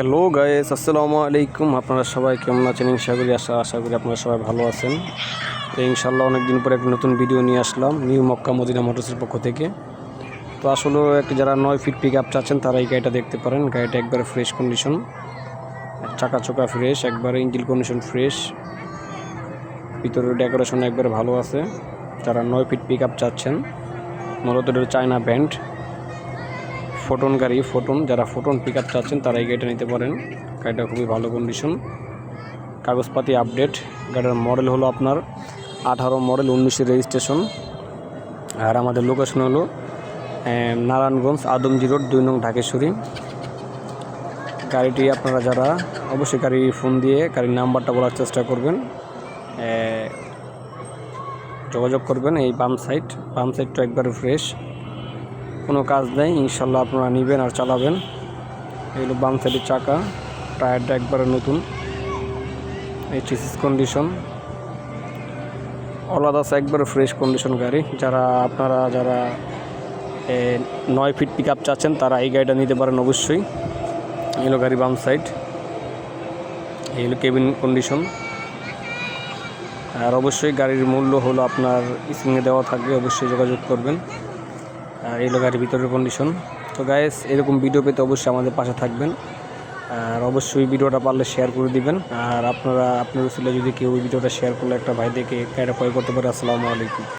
Hello guys আসসালামু আলাইকুম। আপনারা সবাই কেমন আছেন? ইনশা করি, আশা আশা করি আপনারা সবাই ভালো আছেন। তো ইনশাল্লাহ অনেকদিন পরে একটা নতুন ভিডিও নিয়ে আসলাম, নিউ মক্কা মদিনা মোটরসের পক্ষ থেকে। তো আসলে যারা নয় ফিট পিক আপ চাচ্ছেন, তারা এই গাড়িটা দেখতে পারেন। গাড়িটা একবারে ফ্রেশ কন্ডিশন চাকা চোকা ফ্রেশ একবারে ইঞ্জিল কন্ডিশন ফ্রেশ ভিতরের ডেকোরেশন একবারে ভালো আছে। যারা নয় ফিট পিক আপ চাচ্ছেন, মূলত চায়না ব্যান্ড ফোটন গাড়ি, ফোটন। যারা ফোটন পিক আপ চাচ্ছেন, তারা এই গাড়িটা নিতে পারেন। গাড়িটা খুবই ভালো কন্ডিশন কাগজপাতি আপডেট গাড়ির মডেল হলো আপনার আঠারো মডেল উনিশের রেজিস্ট্রেশন আর আমাদের লোকেশন হলো নারায়ণগঞ্জ, আদমজি রোড, দুই নং ঢাকেশ্বরী। গাড়িটি আপনারা যারা, অবশ্যই গাড়ি ফোন দিয়ে গাড়ির নাম্বারটা বলার চেষ্টা করবেন। যোগাযোগ করবেন এই বাম সাইড বাম সাইডটা একবারে ফ্রেশ কোনো কাজ নেই, ইনশাল্লাহ আপনারা নেবেন আর চালাবেন। এগুলো বাম সাইডের চাকা, টায়ারটা একবারে নতুন। এই টিসিস কন্ডিশন অলাদাস একবারে ফ্রেশ কন্ডিশন গাড়ি। যারা আপনারা, যারা নয় ফিট পিক আপ চাচ্ছেন, তারা এই গাড়িটা নিতে পারেন অবশ্যই। এগুলো গাড়ি বাম সাইড এগুলো কেবিন কন্ডিশন আর অবশ্যই গাড়ির মূল্য হলো আপনার স্ক্রিনে দেওয়া থাকবে, অবশ্যই যোগাযোগ করবেন। আর এলো গাড়ির ভিতরের কন্ডিশন তো গায়েস এরকম ভিডিও পেতে অবশ্যই আমাদের পাশে থাকবেন। আর অবশ্যই ভিডিওটা পারলে শেয়ার করে দিবেন। আর আপনারা, আপনার ছেলে যদি কেউ ভিডিওটা শেয়ার করলে একটা ভাই দেখে গাড়িটা ক্রয় করতে পারে। আসসালামু আলাইকুম।